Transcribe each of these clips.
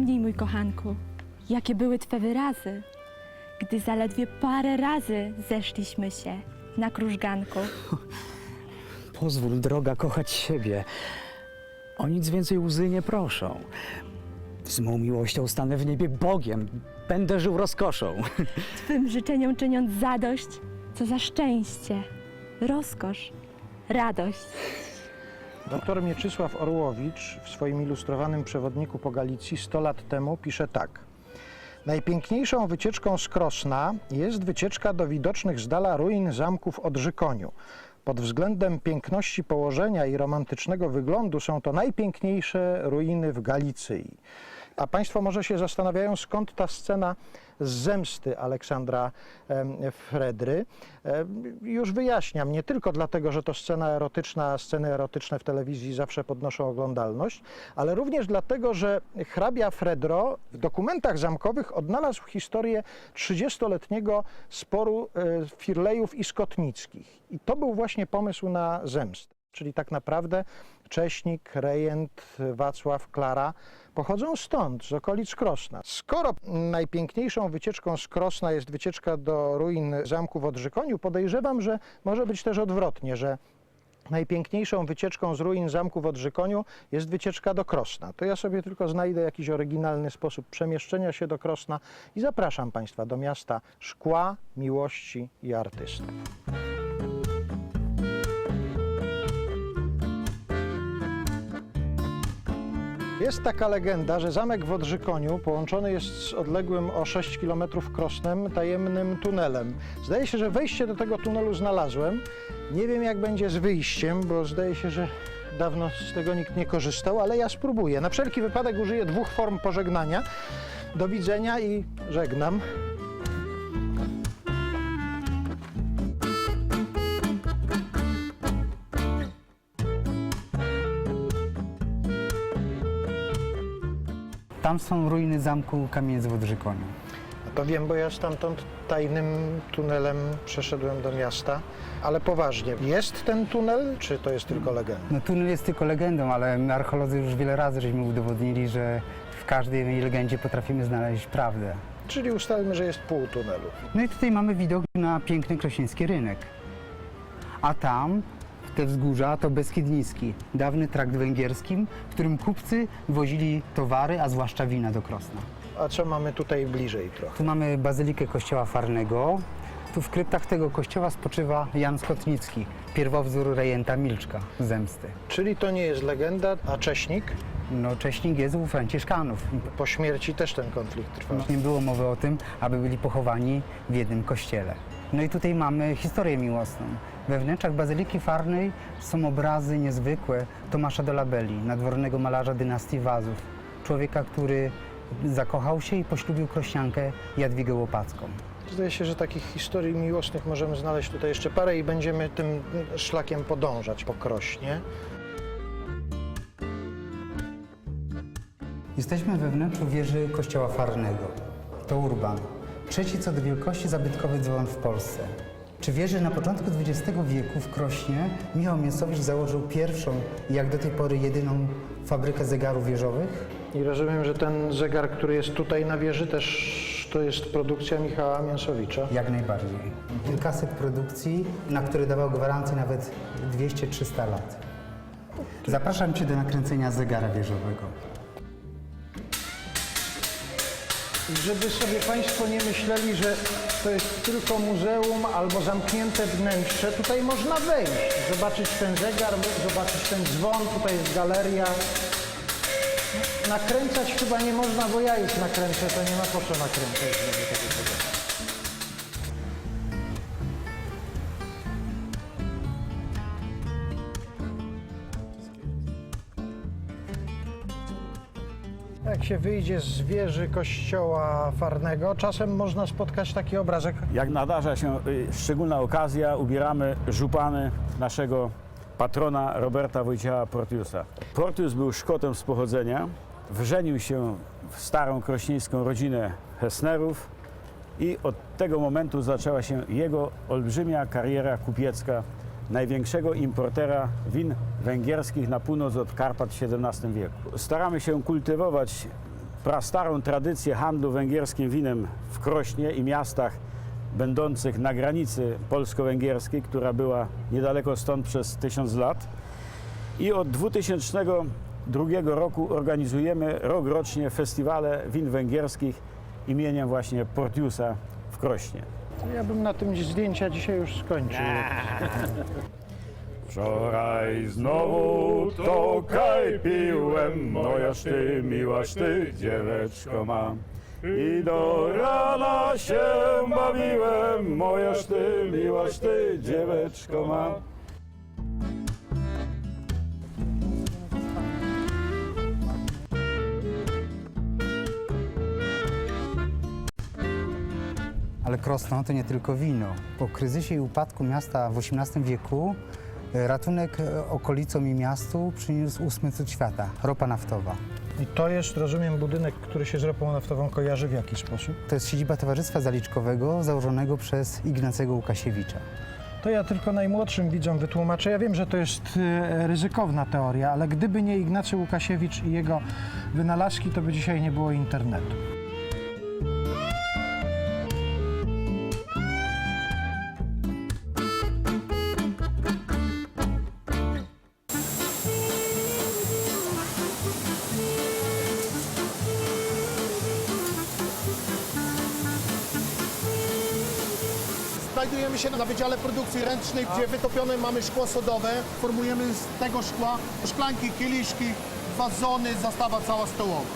Wspomnij, mój kochanku, jakie były twe wyrazy, gdy zaledwie parę razy zeszliśmy się na krużganku. Pozwól, droga, kochać siebie. O nic więcej łzy nie proszą. Z mą miłością stanę w niebie Bogiem. Będę żył rozkoszą. Twym życzeniom czyniąc zadość, co za szczęście, rozkosz, radość. Doktor Mieczysław Orłowicz w swoim ilustrowanym przewodniku po Galicji 100 lat temu pisze tak. Najpiękniejszą wycieczką z Krosna jest wycieczka do widocznych z dala ruin zamków Odrzykoniu. Pod względem piękności położenia i romantycznego wyglądu są to najpiękniejsze ruiny w Galicji. A Państwo może się zastanawiają, skąd ta scena z zemsty Aleksandra Fredry. Już wyjaśniam, nie tylko dlatego, że to scena erotyczna, a sceny erotyczne w telewizji zawsze podnoszą oglądalność, ale również dlatego, że hrabia Fredro w dokumentach zamkowych odnalazł historię 30-letniego sporu e, Firlejów i Skotnickich. I to był właśnie pomysł na zemstę. Czyli tak naprawdę Cześnik, Rejent, Wacław, Klara pochodzą stąd, z okolic Krosna. Skoro najpiękniejszą wycieczką z Krosna jest wycieczka do ruin zamku w Odrzykoniu, podejrzewam, że może być też odwrotnie, że najpiękniejszą wycieczką z ruin zamku w Odrzykoniu jest wycieczka do Krosna. To ja sobie tylko znajdę jakiś oryginalny sposób przemieszczenia się do Krosna i zapraszam Państwa do miasta szkła, miłości i artystów. Jest taka legenda, że zamek w Odrzykoniu połączony jest z odległym o 6 km Krosnem tajemnym tunelem. Zdaje się, że wejście do tego tunelu znalazłem. Nie wiem jak będzie z wyjściem, bo zdaje się, że dawno z tego nikt nie korzystał, ale ja spróbuję. Na wszelki wypadek użyję dwóch form pożegnania. Do widzenia i żegnam. Tam są ruiny zamku Kamieniec w Odrzykoniu. To wiem, bo ja stamtąd tajnym tunelem przeszedłem do miasta. Ale poważnie, jest ten tunel, czy to jest tylko legenda? No tunel jest tylko legendą, ale my archeolodzy już wiele razy żeśmy udowodnili, że w każdej legendzie potrafimy znaleźć prawdę. Czyli ustalmy, że jest pół tunelu. No i tutaj mamy widok na piękny krośnieński rynek. A tam, te wzgórza, to Beskid Niski, dawny trakt węgierskim, którym kupcy wozili towary, a zwłaszcza wina do Krosna. A co mamy tutaj bliżej trochę? Tu mamy bazylikę kościoła Farnego. Tu w kryptach tego kościoła spoczywa Jan Skotnicki, pierwowzór rejenta Milczka, Zemsty. Czyli to nie jest legenda, a Cześnik? No, Cześnik jest u Franciszkanów. Po śmierci też ten konflikt trwał. Nie było mowy o tym, aby byli pochowani w jednym kościele. No i tutaj mamy historię miłosną. We wnętrzach Bazyliki Farnej są obrazy niezwykłe Tomasza de Labelli, nadwornego malarza dynastii Wazów. Człowieka, który zakochał się i poślubił krośniankę Jadwigę Łopacką. Zdaje się, że takich historii miłosnych możemy znaleźć tutaj jeszcze parę i będziemy tym szlakiem podążać po Krośnie. Jesteśmy we wnętrzu wieży kościoła Farnego. To Urban. Trzeci co do wielkości zabytkowy dzwon w Polsce. Czy wiesz, że na początku XX wieku w Krośnie Michał Mięsowicz założył pierwszą i jak do tej pory jedyną fabrykę zegarów wieżowych? I rozumiem, że ten zegar, który jest tutaj na wieży, też to jest produkcja Michała Mięsowicza. Jak najbardziej. Kilkaset produkcji, na które dawał gwarancję nawet 200-300 lat. Zapraszam Cię do nakręcenia zegara wieżowego. Żeby sobie Państwo nie myśleli, że to jest tylko muzeum albo zamknięte wnętrze, tutaj można wejść, zobaczyć ten zegar, zobaczyć ten dzwon, tutaj jest galeria. Nakręcać chyba nie można, bo ja już nakręcę, to nie ma po co nakręcać się wyjdzie z wieży kościoła Farnego, czasem można spotkać taki obrazek. Jak nadarza się y, szczególna okazja, ubieramy żupany naszego patrona Roberta Wojciecha Portiusa. Portius był Szkotem z pochodzenia, wrzenił się w starą krośnieńską rodzinę Hessnerów i od tego momentu zaczęła się jego olbrzymia kariera kupiecka największego importera win węgierskich na północ od Karpat w XVII wieku. Staramy się kultywować prastarą tradycję handlu węgierskim winem w Krośnie i miastach będących na granicy polsko-węgierskiej, która była niedaleko stąd przez tysiąc lat. I od 2002 roku organizujemy rokrocznie festiwale win węgierskich imieniem właśnie Portiusa w Krośnie. Ja bym na tym zdjęcia dzisiaj już skończył. Wczoraj znowu to kaj piłem, mojaż ty, miłaś ty, dzieweczko mam. I do rana się bawiłem, mojaż ty, miłaś ty, dzieweczko mam. Ale Krosno to nie tylko wino. Po kryzysie i upadku miasta w XVIII wieku ratunek e, okolicom i miastu przyniósł ósmy cud świata – ropa naftowa. I to jest, rozumiem, budynek, który się z ropą naftową kojarzy w jaki sposób? To jest siedziba Towarzystwa Zaliczkowego założonego przez Ignacego Łukasiewicza. To ja tylko najmłodszym widzom wytłumaczę. Ja wiem, że to jest e, ryzykowna teoria, ale gdyby nie Ignacy Łukasiewicz i jego wynalazki, to by dzisiaj nie było internetu. Znajdujemy się na Wydziale Produkcji Ręcznej, gdzie wytopione mamy szkło sodowe. Formujemy z tego szkła szklanki, kieliszki, wazony, zastawa cała stołowa.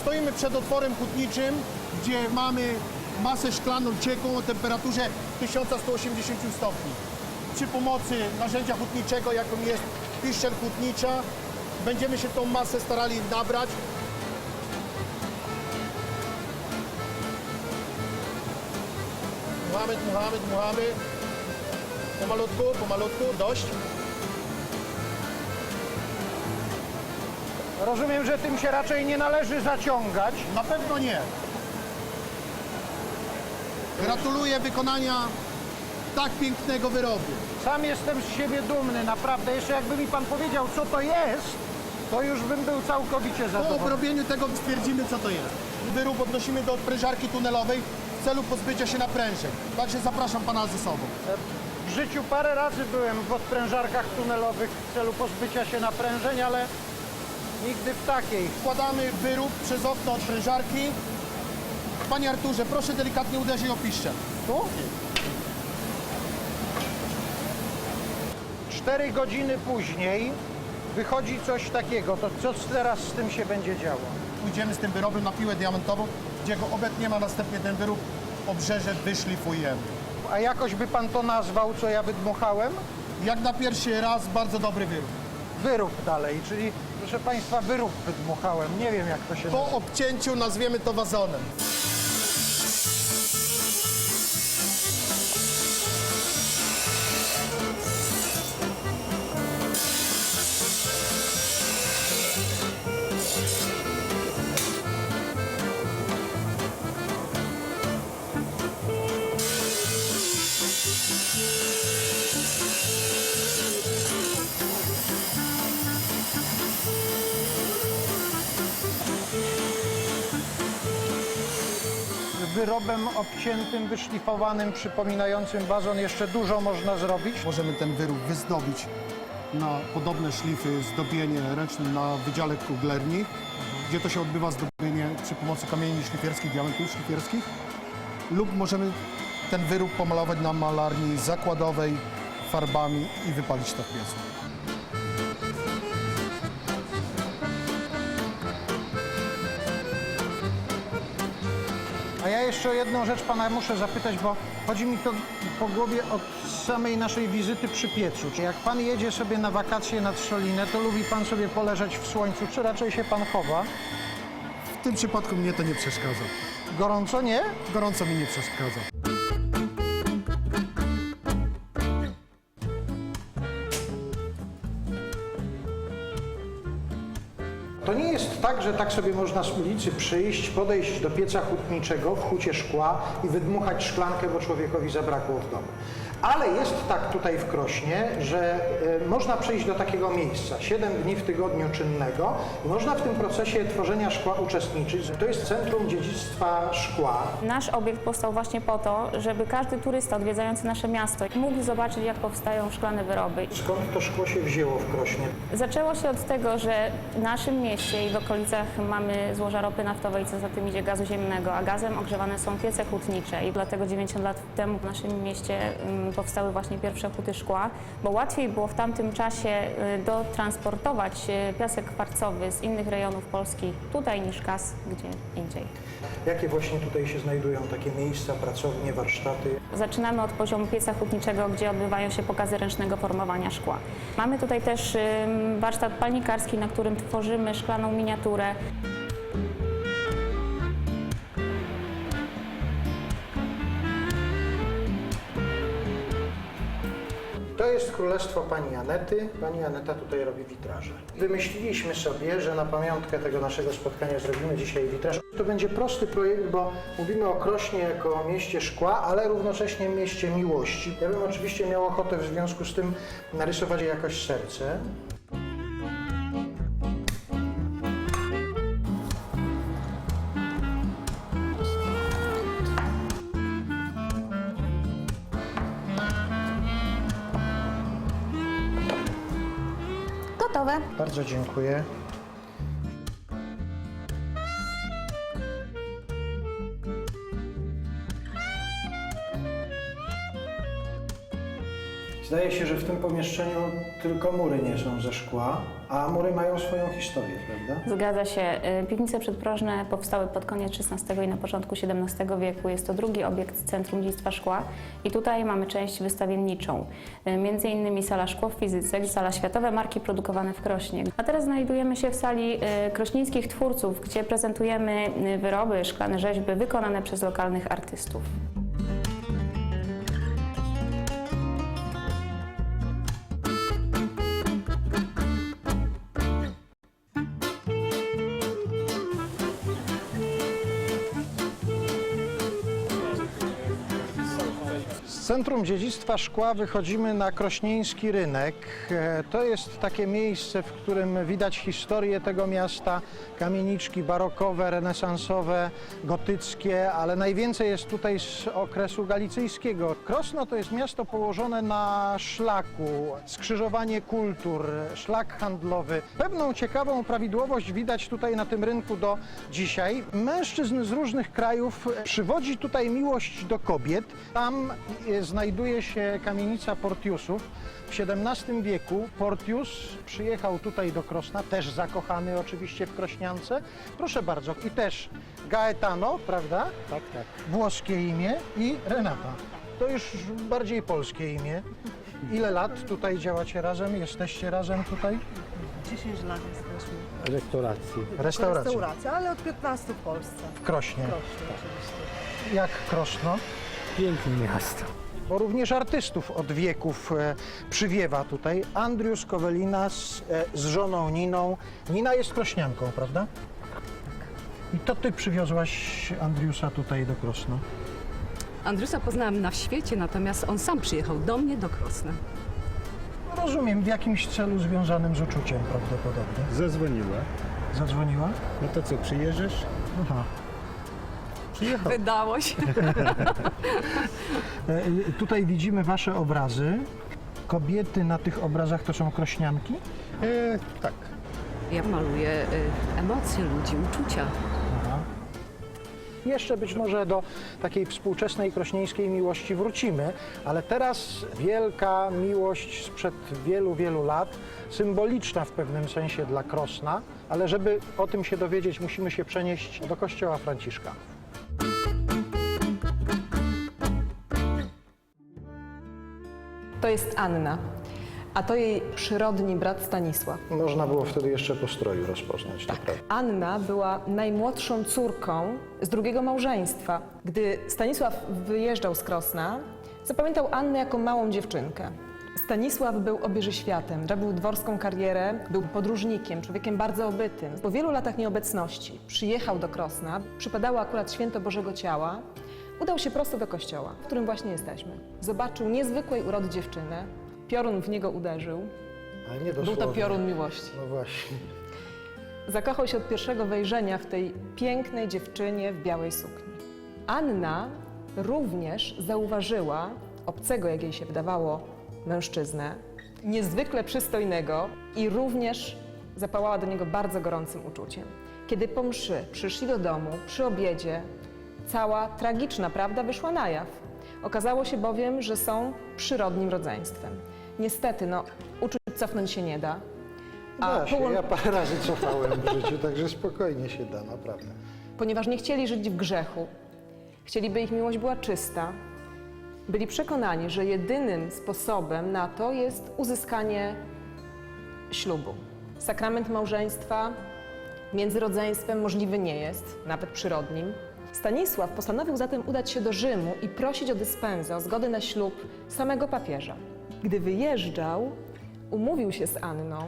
Stoimy przed otworem hutniczym, gdzie mamy masę szklaną ciekłą o temperaturze 1180 stopni. Przy pomocy narzędzia hutniczego, jaką jest piszczel hutnicza, będziemy się tą masę starali nabrać. Dmuchamy, dmuchamy. Pomalutku, pomalutku, dość. Rozumiem, że tym się raczej nie należy zaciągać. Na pewno nie. Gratuluję wykonania tak pięknego wyrobu. Sam jestem z siebie dumny, naprawdę. Jeszcze jakby mi pan powiedział, co to jest, to już bym był całkowicie Po zadowolony. obrobieniu tego stwierdzimy, co to jest. Wyrób odnosimy do odprężarki tunelowej celu pozbycia się naprężeń. Także zapraszam pana ze sobą. W życiu parę razy byłem w odprężarkach tunelowych w celu pozbycia się naprężeń, ale nigdy w takiej. Wkładamy wyrób przez okno odprężarki. Panie Arturze, proszę delikatnie uderzyć o piszczel. Tu? Cztery godziny później wychodzi coś takiego. To co teraz z tym się będzie działo? Pójdziemy z tym wyrobem na piłę diamentową, gdzie go obetniemy, a następnie ten wyrób obrzeże wyszlifujemy. A jakoś by pan to nazwał, co ja wydmuchałem? Jak na pierwszy raz, bardzo dobry wyrób. Wyrób dalej, czyli proszę państwa, wyrób wydmuchałem. Nie wiem jak to się nazywa. Po obcięciu nazwiemy to wazonem. Wyrobem obciętym, wyszlifowanym, przypominającym wazon jeszcze dużo można zrobić. Możemy ten wyrób wyzdobić na podobne szlify, zdobienie ręcznym na Wydziale Kuglerni, gdzie to się odbywa zdobienie przy pomocy kamieni szlifierskich, diamentów szlifierskich. Lub możemy ten wyrób pomalować na malarni zakładowej farbami i wypalić to w piecu. Jeszcze o jedną rzecz pana muszę zapytać, bo chodzi mi to po głowie od samej naszej wizyty przy piecu. Czy jak pan jedzie sobie na wakacje nad Szolinę, to lubi pan sobie poleżeć w słońcu, czy raczej się pan chowa? W tym przypadku mnie to nie przeszkadza. Gorąco nie? Gorąco mi nie przeszkadza. Że tak sobie można z ulicy przyjść, podejść do pieca hutniczego w hucie szkła i wydmuchać szklankę, bo człowiekowi zabrakło w domu. Ale jest tak tutaj w Krośnie, że e, można przyjść do takiego miejsca 7 dni w tygodniu czynnego i można w tym procesie tworzenia szkła uczestniczyć. To jest Centrum Dziedzictwa Szkła. Nasz obiekt powstał właśnie po to, żeby każdy turysta odwiedzający nasze miasto mógł zobaczyć, jak powstają szklane wyroby. Skąd to szkło się wzięło w Krośnie? Zaczęło się od tego, że w naszym mieście i w okolicach mamy złoża ropy naftowej, co za tym idzie gazu ziemnego, a gazem ogrzewane są piece hutnicze i dlatego 90 lat temu w naszym mieście ym, powstały właśnie pierwsze huty szkła, bo łatwiej było w tamtym czasie y, dotransportować y, piasek kwarcowy z innych rejonów Polski tutaj niż gaz gdzie indziej. Jakie właśnie tutaj się znajdują takie miejsca, pracownie, warsztaty? Zaczynamy od poziomu pieca hutniczego, gdzie odbywają się pokazy ręcznego formowania szkła. Mamy tutaj też warsztat palnikarski, na którym tworzymy szklaną miniaturę. Jest królestwo pani Anety. Pani Aneta tutaj robi witraże. Wymyśliliśmy sobie, że na pamiątkę tego naszego spotkania zrobimy dzisiaj witraż. To będzie prosty projekt, bo mówimy o Krośnie jako mieście szkła, ale równocześnie mieście miłości. Ja bym oczywiście miał ochotę w związku z tym narysować jakoś serce. Bardzo dziękuję. Zdaje się, że w tym pomieszczeniu tylko mury nie są ze szkła, a mury mają swoją historię, prawda? Zgadza się. Y, Piwnice przedprożne powstały pod koniec XVI i na początku XVII wieku. Jest to drugi obiekt Centrum Dziedzictwa Szkła i tutaj mamy część wystawienniczą. Y, Między innymi sala szkło w fizyce, sala światowe marki produkowane w Krośnie. A teraz znajdujemy się w sali y, krośnieńskich twórców, gdzie prezentujemy wyroby, szklane rzeźby wykonane przez lokalnych artystów. Centrum Dziedzictwa Szkła wychodzimy na Krośnieński Rynek. E, To jest takie miejsce, w którym widać historię tego miasta, kamieniczki barokowe, renesansowe, gotyckie, ale najwięcej jest tutaj z okresu galicyjskiego. Krosno to jest miasto położone na szlaku, skrzyżowanie kultur, szlak handlowy. Pewną ciekawą prawidłowość widać tutaj na tym rynku do dzisiaj. Mężczyzn z różnych krajów przywodzi tutaj miłość do kobiet. Tam znajduje się kamienica Portiusów. W XVII wieku Portius przyjechał tutaj do Krosna, też zakochany oczywiście w Krośniance. Proszę bardzo, i też Gaetano, prawda? Tak, tak. Włoskie imię i Renata. To już bardziej polskie imię. Ile lat tutaj działacie razem? Jesteście razem tutaj? 10 lat jesteśmy. Restauracji. Restauracja Restauracja, ale od 15 w Polsce. w Krośnie. Proszę, oczywiście. Jak Krosno? Piękne miasto. Bo również artystów od wieków e, przywiewa tutaj. Andrius Kowelina z, e, z żoną Niną. Nina jest krośnianką, prawda? I to ty przywiozłaś Andriusa tutaj do Krosna. Andrusa poznałam na świecie, natomiast on sam przyjechał do mnie do Krosna. Rozumiem, w jakimś celu związanym z uczuciem prawdopodobnie. Zadzwoniła. Zadzwoniła? No to co, przyjeżdżasz? Aha. Przyjechał. Wydało się. E, e, tutaj widzimy wasze obrazy. Kobiety na tych obrazach to są krośnianki? E, tak. Ja maluję y, emocje ludzi, uczucia. Aha. Jeszcze być może do takiej współczesnej krośnieńskiej miłości wrócimy, ale teraz wielka miłość sprzed wielu, wielu lat, symboliczna w pewnym sensie dla Krosna, ale żeby o tym się dowiedzieć, musimy się przenieść do kościoła Franciszka. To jest Anna, a to jej przyrodni brat Stanisław. Można było wtedy jeszcze po stroju rozpoznać, tak. to prawda. Anna była najmłodszą córką z drugiego małżeństwa. Gdy Stanisław wyjeżdżał z Krosna, zapamiętał Annę jako małą dziewczynkę. Stanisław był obieży światem, robił dworską karierę, był podróżnikiem, człowiekiem bardzo obytym. Po wielu latach nieobecności przyjechał do Krosna, przypadało akurat święto Bożego Ciała, udał się prosto do kościoła, w którym właśnie jesteśmy. Zobaczył niezwykłej urody dziewczynę, piorun w niego uderzył. Ale nie Był to dosłownie. piorun miłości. No właśnie. Zakochał się od pierwszego wejrzenia w tej pięknej dziewczynie w białej sukni. Anna również zauważyła obcego, jak jej się wydawało, mężczyznę, niezwykle przystojnego i również zapałała do niego bardzo gorącym uczuciem. Kiedy po mszy przyszli do domu, przy obiedzie, cała tragiczna prawda wyszła na jaw. Okazało się bowiem, że są przyrodnim rodzeństwem. Niestety, no, uczuć cofnąć się nie da. Da się. połą- Ja parę razy cofałem w życiu, także spokojnie się da, naprawdę. ponieważ nie chcieli żyć w grzechu, chcieli, by ich miłość była czysta, byli przekonani, że jedynym sposobem na to jest uzyskanie ślubu. Sakrament małżeństwa między rodzeństwem możliwy nie jest, nawet przyrodnim. Stanisław postanowił zatem udać się do Rzymu i prosić o dyspensę, o zgodę na ślub samego papieża. Gdy wyjeżdżał, umówił się z Anną,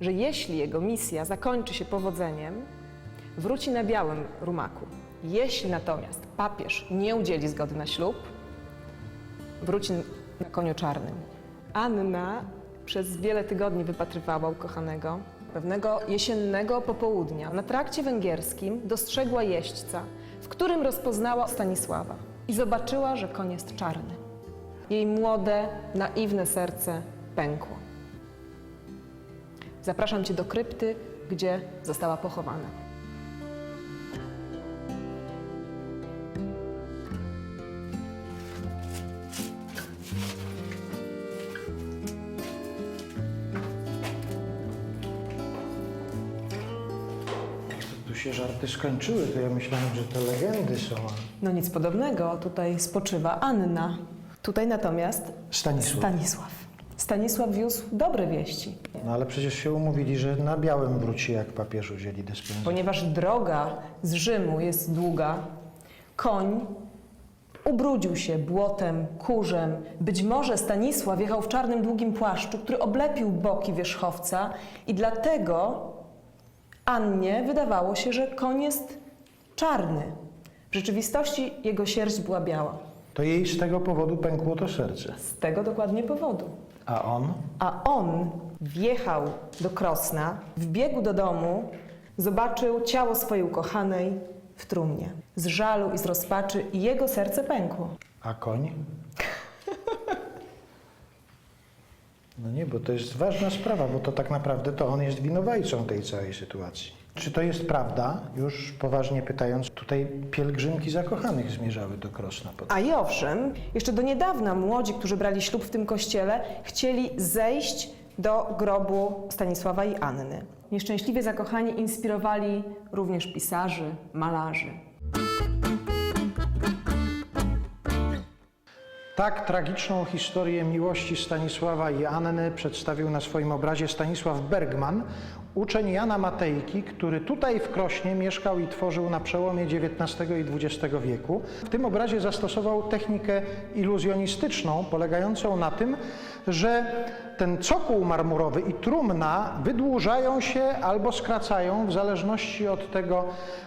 że jeśli jego misja zakończy się powodzeniem, wróci na białym rumaku. Jeśli natomiast papież nie udzieli zgody na ślub, wróci na koniu czarnym. Anna przez wiele tygodni wypatrywała ukochanego. Pewnego jesiennego popołudnia na trakcie węgierskim dostrzegła jeźdźca, w którym rozpoznała Stanisława i zobaczyła, że koń jest czarny. Jej młode, naiwne serce pękło. Zapraszam cię do krypty, gdzie została pochowana. Się żarty skończyły, to ja myślałem, że to legendy są. No nic podobnego, tutaj spoczywa Anna. Tutaj natomiast Stanisław. Stanisław. Stanisław wiózł dobre wieści, No ale przecież się umówili, że na białym wróci, jak papież udzieli dyspensy. ponieważ droga z Rzymu jest długa. Koń ubrudził się błotem, kurzem. Być może Stanisław jechał w czarnym, długim płaszczu, który oblepił boki wierzchowca i dlatego Annie wydawało się, że koń jest czarny. W rzeczywistości jego sierść była biała. To jej z tego powodu pękło to serce. Z tego dokładnie powodu. A on? A on wjechał do Krosna, wbiegł do domu, zobaczył ciało swojej ukochanej w trumnie. Z żalu i z rozpaczy jego serce pękło. A koń? No nie, bo to jest ważna sprawa, bo to tak naprawdę to on jest winowajcą tej całej sytuacji. Czy to jest prawda? Już poważnie pytając, tutaj pielgrzymki zakochanych zmierzały do Krosna. Pod... A i owszem, jeszcze do niedawna młodzi, którzy brali ślub w tym kościele, chcieli zejść do grobu Stanisława i Anny. Nieszczęśliwie zakochani inspirowali również pisarzy, malarzy. Tak tragiczną historię miłości Stanisława i Anny przedstawił na swoim obrazie Stanisław Bergman, uczeń Jana Matejki, który tutaj w Krośnie mieszkał i tworzył na przełomie XIX i XX wieku. W tym obrazie zastosował technikę iluzjonistyczną, polegającą na tym, że ten cokół marmurowy i trumna wydłużają się albo skracają w zależności od tego,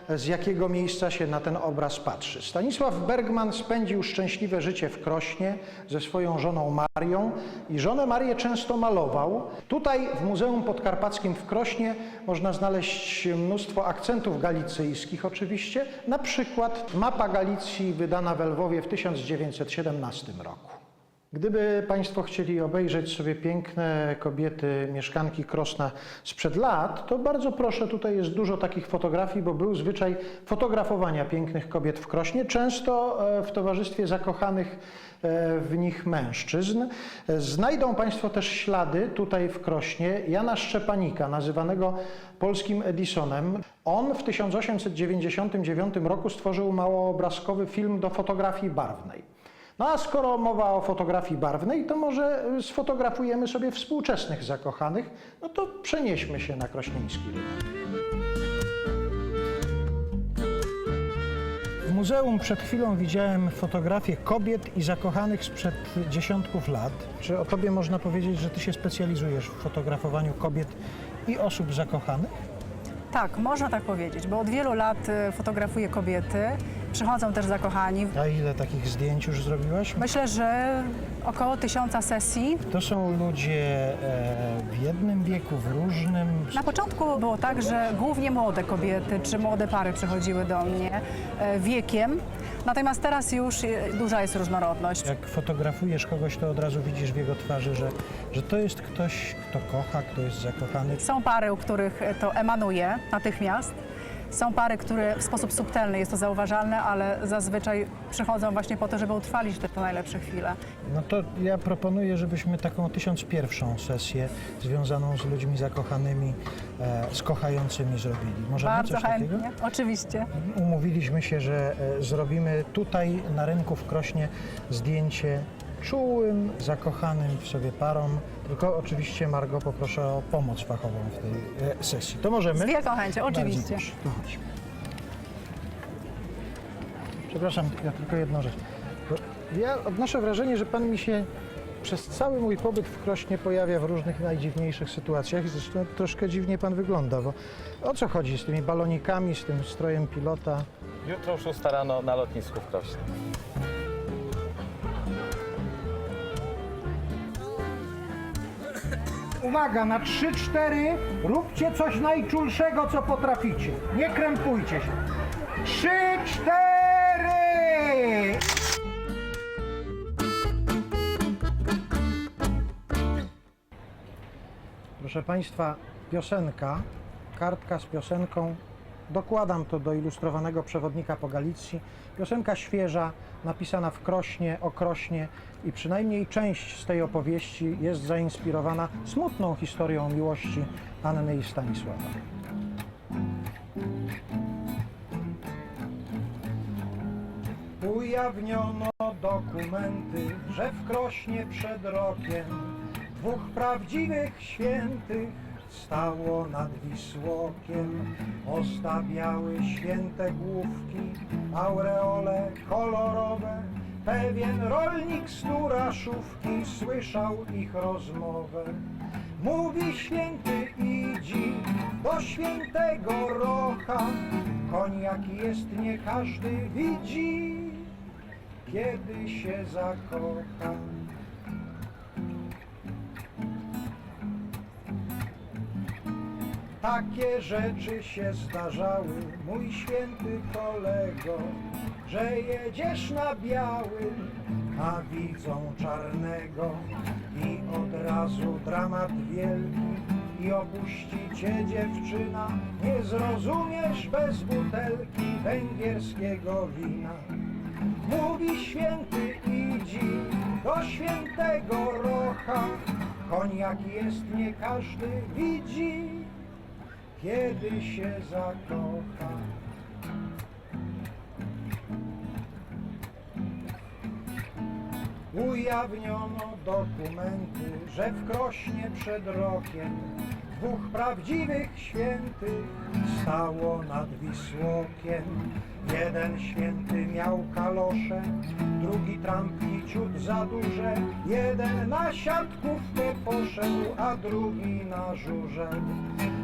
z jakiego miejsca się na ten obraz patrzy. Stanisław Bergman spędził szczęśliwe życie w Krośnie ze swoją żoną Marią i żonę Marię często malował. Tutaj w Muzeum Podkarpackim w Krośnie można znaleźć mnóstwo akcentów galicyjskich oczywiście, na przykład mapa Galicji wydana w Lwowie w 1917 roku. Gdyby Państwo chcieli obejrzeć sobie piękne kobiety, mieszkanki Krosna sprzed lat, to bardzo proszę, tutaj jest dużo takich fotografii, bo był zwyczaj fotografowania pięknych kobiet w Krośnie, często e, w towarzystwie zakochanych e, w nich mężczyzn. E, Znajdą Państwo też ślady tutaj w Krośnie Jana Szczepanika, nazywanego polskim Edisonem. On w 1899 roku stworzył małoobrazkowy film do fotografii barwnej. No a skoro mowa o fotografii barwnej, to może y, sfotografujemy sobie współczesnych zakochanych, no to przenieśmy się na Krośnieński rynek. W muzeum przed chwilą widziałem fotografie kobiet i zakochanych sprzed dziesiątków lat. Czy o tobie można powiedzieć, że ty się specjalizujesz w fotografowaniu kobiet i osób zakochanych? Tak, można tak powiedzieć, bo od wielu lat e, fotografuję kobiety Przychodzą też zakochani. A ile takich zdjęć już zrobiłaś? Myślę, że około tysiąca sesji. To są ludzie e, w jednym wieku, w różnym. Na początku było tak, że głównie młode kobiety czy młode pary przychodziły do mnie e, wiekiem. Natomiast teraz już e, duża jest różnorodność. Jak fotografujesz kogoś, to od razu widzisz w jego twarzy, że, że to jest ktoś, kto kocha, kto jest zakochany. Są pary, u których to emanuje natychmiast. Są pary, które w sposób subtelny jest to zauważalne, ale zazwyczaj przychodzą właśnie po to, żeby utrwalić te, te najlepsze chwile. No to ja proponuję, żebyśmy taką tysiąc pierwszą sesję związaną z ludźmi zakochanymi, e, z kochającymi zrobili. Możemy Bardzo coś takiego? chętnie, oczywiście. Umówiliśmy się, że e, zrobimy tutaj na rynku w Krośnie zdjęcie czułym, zakochanym w sobie parom. Tylko oczywiście, Margo, poproszę o pomoc fachową w tej e, sesji. To możemy? Z wielką chęcią, Bardzo oczywiście. proszę, to chodź. Przepraszam, ja tylko jedną rzecz. Bo ja odnoszę wrażenie, że pan mi się przez cały mój pobyt w Krośnie pojawia w różnych najdziwniejszych sytuacjach. Zresztą troszkę dziwnie pan wygląda, bo o co chodzi z tymi balonikami, z tym strojem pilota? Jutro o 6 rano na lotnisku w Krośnie. Uwaga, na 3-4 róbcie coś najczulszego, co potraficie. Nie krępujcie się. 3-4! Proszę Państwa, piosenka, kartka z piosenką. Dokładam to do ilustrowanego przewodnika po Galicji. Piosenka świeża, napisana w Krośnie, o Krośnie i przynajmniej część z tej opowieści jest zainspirowana smutną historią miłości Anny i Stanisława. Ujawniono dokumenty, że w Krośnie przed rokiem dwóch prawdziwych świętych stało nad Wisłokiem. Ozdabiały święte główki, aureole kolorowe. Pewien rolnik z Turaszówki słyszał ich rozmowę. Mówi święty idzi do świętego rocha. Koniak jest nie każdy widzi, kiedy się zakocha. Takie rzeczy się zdarzały, mój święty kolego, że jedziesz na białym, a widzą czarnego. I od razu dramat wielki i opuści cię dziewczyna, nie zrozumiesz bez butelki węgierskiego wina. Mówi święty idzi do świętego rocha, koniak jest nie każdy widzi, kiedy się zakocha. Ujawniono dokumenty, że w Krośnie przed rokiem dwóch prawdziwych świętych stało nad Wisłokiem. Jeden święty miał kalosze, drugi trampki ciut za duże. Jeden na siatkówkę poszedł, a drugi na żurzel.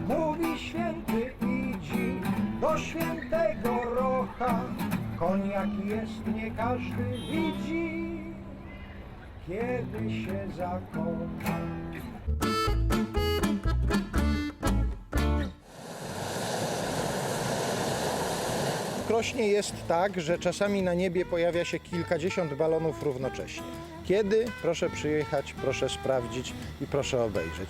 Mówi święty idzi do świętego rocha, koniak jest nie każdy widzi, kiedy się zakocha. Krośnie jest tak, że czasami na niebie pojawia się kilkadziesiąt balonów równocześnie. Kiedy? Proszę przyjechać, proszę sprawdzić i proszę obejrzeć.